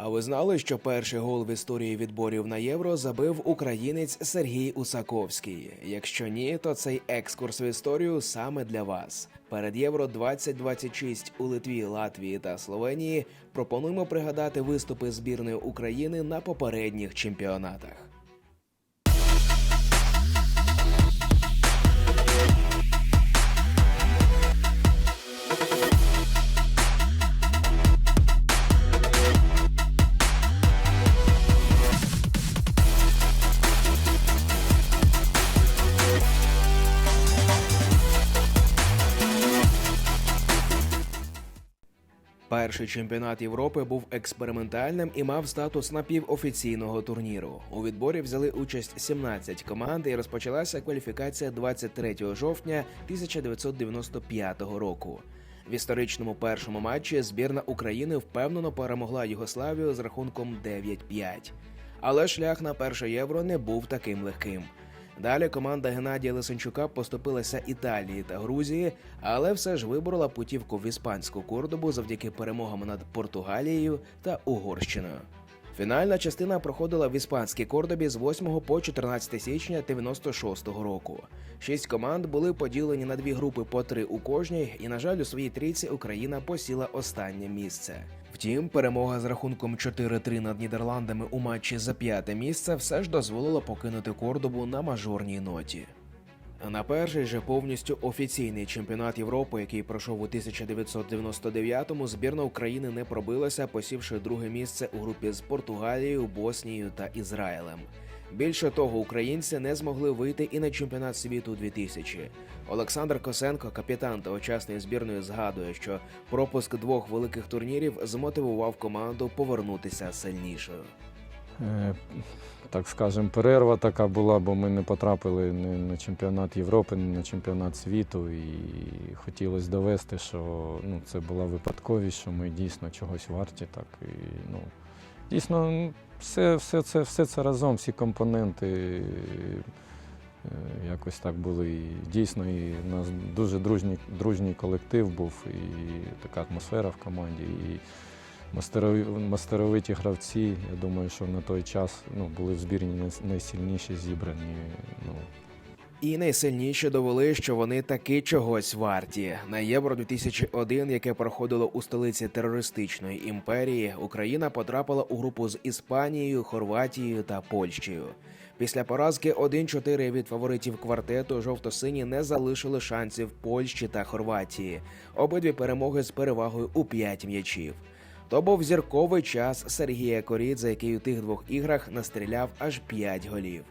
А ви знали, що перший гол в історії відборів на євро забив українець Сергій Усаковський? Якщо ні, то цей екскурс в історію саме для вас. Перед євро 2026 у Литві, Латвії та Словенії пропонуємо пригадати виступи збірної України на попередніх чемпіонатах. Перший чемпіонат Європи був експериментальним і мав статус напівофіційного турніру. У відборі взяли участь 17 команд і розпочалася кваліфікація 23 жовтня 1995 року. В історичному першому матчі збірна України впевнено перемогла Югославію з рахунком 9-5. Але шлях на перше євро не був таким легким. Далі команда Геннадія Лисенчука поступилася Італії та Грузії, але все ж виборола путівку в іспанську Кордобу завдяки перемогам над Португалією та Угорщиною. Фінальна частина проходила в іспанській Кордобі з 8 по 14 січня 96-го року. Шість команд були поділені на дві групи по три у кожній, і, на жаль, у своїй трійці Україна посіла останнє місце. Втім, перемога з рахунком 4-3 над Нідерландами у матчі за п'яте місце все ж дозволила покинути Кордобу на мажорній ноті. На перший же повністю офіційний чемпіонат Європи, який пройшов у 1999-му, збірна України не пробилася, посівши друге місце у групі з Португалією, Боснією та Ізраїлем. Більше того, українці не змогли вийти і на чемпіонат світу 2000. Олександр Косенко, капітан та учасник збірної, згадує, що пропуск двох великих турнірів змотивував команду повернутися сильнішою. Е, так скажем, перерва така була, бо ми не потрапили ні на чемпіонат Європи, ні на чемпіонат світу. І хотілося довести, що ну, це була випадковість, що ми дійсно чогось варті. Так, і, ну, дійсно, все, все, це, все це разом, всі компоненти е, якось так були. І дійсно, і у нас дуже дружній, дружній колектив був, і така атмосфера в команді. І, мастеровиті гравці, я думаю, що на той час ну, були в збірні найсильніші зібрані. Ну, І найсильніші довели, що вони таки чогось варті. На Євро 2001, яке проходило у столиці терористичної імперії, Україна потрапила у групу з Іспанією, Хорватією та Польщею. Після поразки 1-4 від фаворитів квартету жовто-сині не залишили шансів Польщі та Хорватії. Обидві перемоги з перевагою у 5 м'ячів. То був зірковий час Сергія Корідзе, який у тих двох іграх настріляв аж 5 голів.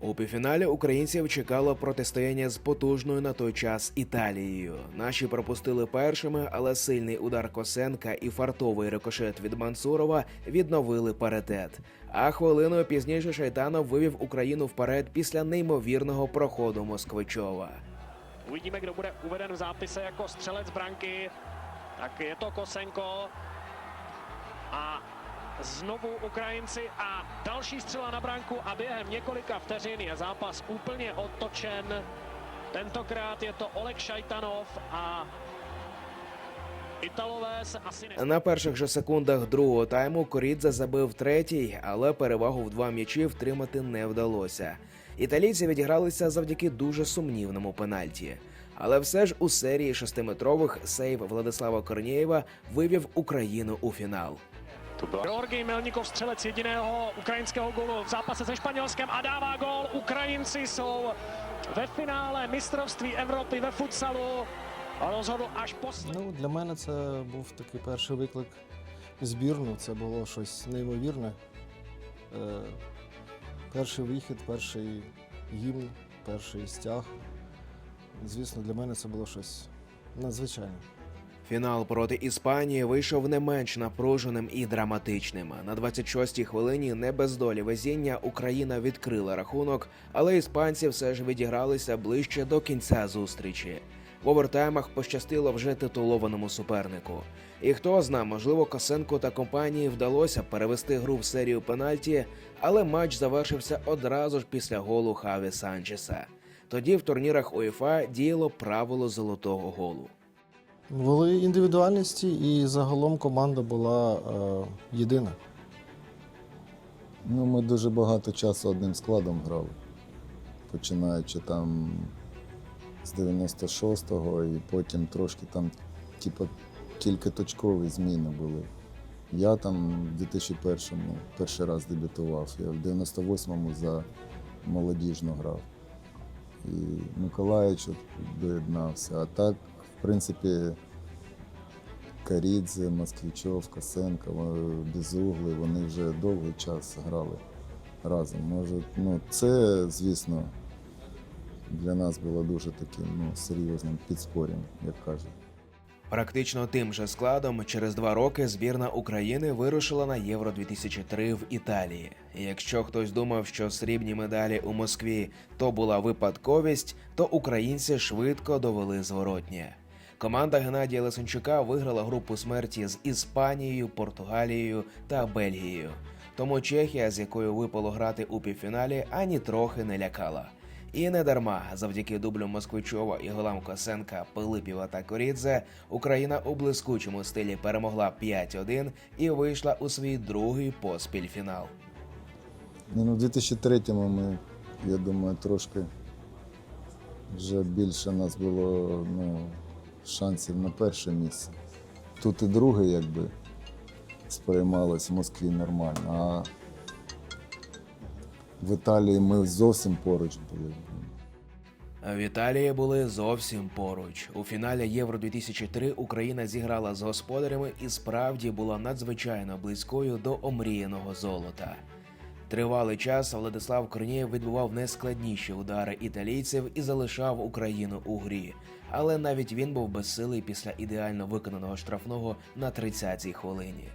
У півфіналі українців чекало протистояння з потужною на той час Італією. Наші пропустили першими, але сильний удар Косенка і фартовий рикошет від Мансурова відновили паритет. А хвилиною пізніше Шайтанов вивів Україну вперед після неймовірного проходу Москвичова. Uvidíme, kdo bude uveden v zápise jako střelec branky. Tak je to Kosenko. A znovu Ukrajinci a další střela na branku a během několika vteřin je zápas úplně otočen. Tentokrát je to Oleg Šajtanov a. На перших же секундах другого тайму Корідзе забив третій, але перевагу в два м'ячі втримати не вдалося. Італійці відігралися завдяки дуже сумнівному пенальті. Але все ж у серії шестиметрових сейв Владислава Корнієва вивів Україну у фінал. Georgij Melnikov střelec jediného ukrajinského gólu v zápase se Španělskem a dává gól. Ukrajinci jsou ve finále mistrovství Evropy ve futsalu. A rozhodl až poslední. Ну, для мене це був такий перший виклик збірну. Це було щось неймовірне. Е, перший вихід, перший гімн, перший стяг. Звісно, для мене це було щось надзвичайне. Фінал проти Іспанії вийшов не менш напруженим і драматичним. На 26-й хвилині не без долі везіння Україна відкрила рахунок, але іспанці все ж відігралися ближче до кінця зустрічі. В овертаймах пощастило вже титулованому супернику. І хто зна, можливо, Косенко та компанії вдалося перевести гру в серію пенальті, але матч завершився одразу ж після голу Хаві Санчеса. Тоді в турнірах УЄФА діяло правило золотого голу. Були індивідуальності, і загалом команда була е, єдина. Ну, ми дуже багато часу одним складом грали. Починаючи там з 96-го і потім трошки там, типу, тільки точкові зміни були. Я там в 2001-му перший раз дебютував, я в 98-му за молодіжну грав. І Миколаївич доєднався. А так, принципі, Карідзе, Москвичов, Косенко, Безугли, вони вже довгий час грали разом. Може, ну, це, звісно, для нас було дуже таким ну, серйозним підспорям, як кажуть. Практично тим же складом через два роки збірна України вирушила на Євро 2003 в Італії. І якщо хтось думав, що срібні медалі у Москві то була випадковість, то українці швидко довели зворотнє. Команда Геннадія Лисенчука виграла групу смерті з Іспанією, Португалією та Бельгією. Тому Чехія, з якою випало грати у півфіналі, ані трохи не лякала. І не дарма, завдяки дублю Москвичова і голам Косенка, Пилипіва та Корідзе, Україна у блискучому стилі перемогла 5-1 і вийшла у свій другий поспіль фінал. Ну, ну, в 2003-му ми, я думаю, трошки вже більше нас було ну, шансів на перше місце. Тут і друге, якби, сприймалось в Москві нормально, а в Італії ми зовсім поруч були. В Італії були зовсім поруч. У фіналі Євро 2003 Україна зіграла з господарями і справді була надзвичайно близькою до омріяного золота. Тривалий час Владислав Корнієв відбував найскладніші удари італійців і залишав Україну у грі. Але навіть він був безсилий після ідеально виконаного штрафного на 30-й хвилині.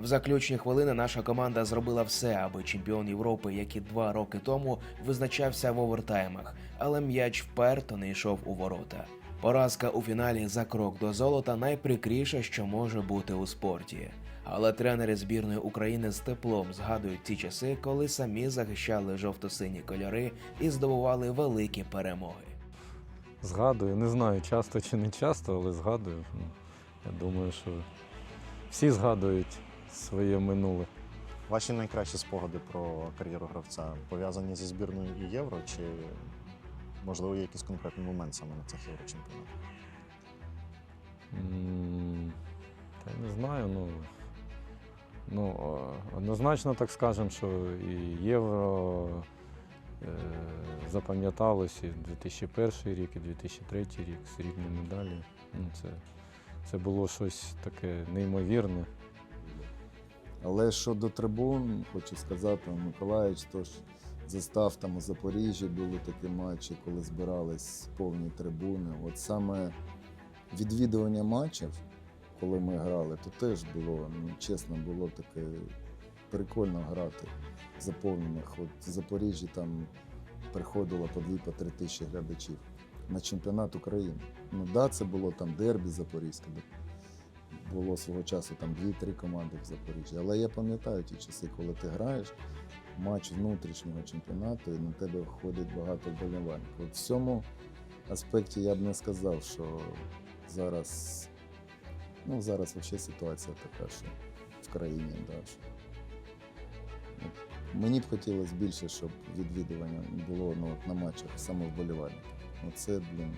В заключні хвилини наша команда зробила все, аби чемпіон Європи, як і два роки тому, визначався в овертаймах, але м'яч вперто не йшов у ворота. Поразка у фіналі за крок до золота найприкріше, що може бути у спорті. Але тренери збірної України з теплом згадують ті часи, коли самі захищали жовто-сині кольори і здобували великі перемоги. Згадую, не знаю, часто чи не часто, але згадую. Ну, Я думаю, що всі згадують своє минуле. Ваші найкращі спогади про кар'єру гравця пов'язані зі збірною і євро, чи можливо є якийсь конкретний момент саме на цих єврочемпіонатах? М, Та не знаю, ну. Ну, однозначно так скажемо, що і євро е, запам'яталось і 2001 рік, і 2003 рік, срібні медалі. Ну, це, це було щось таке неймовірне. Але щодо трибун, хочу сказати, Миколаївич тож застав там у Запоріжжі були такі матчі, коли збирались повні трибуни. От саме відвідування матчів, коли ми грали, то теж було, ну, чесно, було таке прикольно грати заповнених. От в Запоріжжі там приходило по 2 по 3 тисячі глядачів на чемпіонат України. Ну да, це було там дербі Запорізьке, було свого часу там 2-3 команди в Запоріжжі. Але я пам'ятаю ті часи, коли ти граєш матч внутрішнього чемпіонату і на тебе входить багато вболівальників. От в цьому аспекті я б не сказав, що зараз, ну зараз взагалі ситуація така, що в країні, да, що От Мені б хотілося більше, щоб відвідування було ну, от на матчах саме вболівальників. Оце, блін,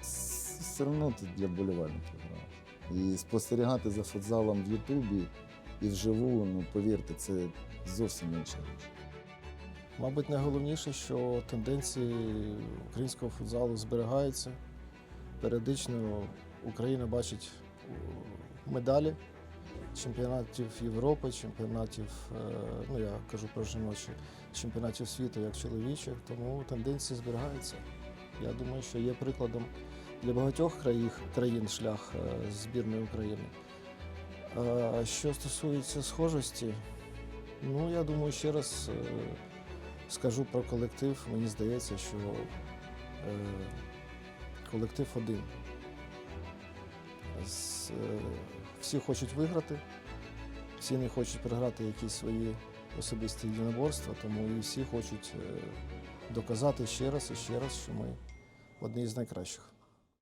все одно для вболівальників граєш. І спостерігати за футзалом в Ютубі і вживу, ну повірте, це зовсім інша річ. Мабуть, найголовніше, що тенденції українського футзалу зберігаються. Періодично Україна бачить медалі чемпіонатів Європи, чемпіонатів, е, ну я кажу про жіночі, чемпіонатів світу як чоловічих, тому тенденції зберігаються. Я думаю, що є прикладом для багатьох країн, країн шлях е, збірної України. Що стосується схожості, ну я думаю, ще раз е, скажу про колектив. Мені здається, що колектив один. Е, всі хочуть виграти, всі не хочуть програти якісь свої особисті єдиноборства, тому і всі хочуть е, доказати ще раз і ще раз, що ми одні з найкращих.